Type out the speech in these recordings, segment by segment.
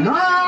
No!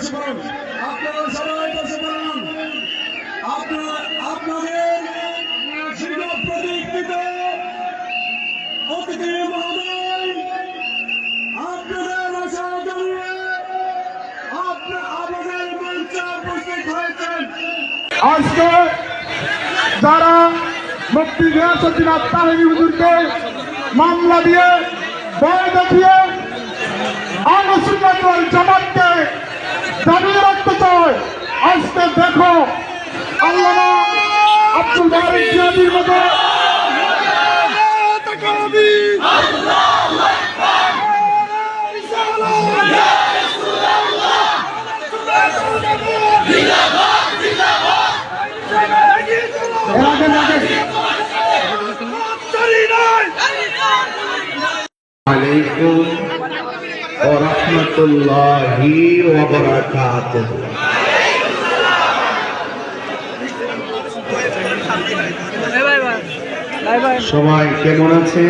বসে পড়ুন আপনারা সবাই বসে পড়ুন আপনার, আপনাদের দীর্ঘ প্রতীক্ষিত অতিথি আজকে যারা মুক্তি গিয়াসুদ্দিন আত্মাহিনী হুজুরকে মামলা দিয়ে ভয় দেখিয়ে আলোচনা জামাতকে আজকে দেখো আল্লামা আব্দুল বারিক জিয়াদির মতো এর আগে লাগে عليكم ورحمة الله وبركاته সবাই কেমন আছে?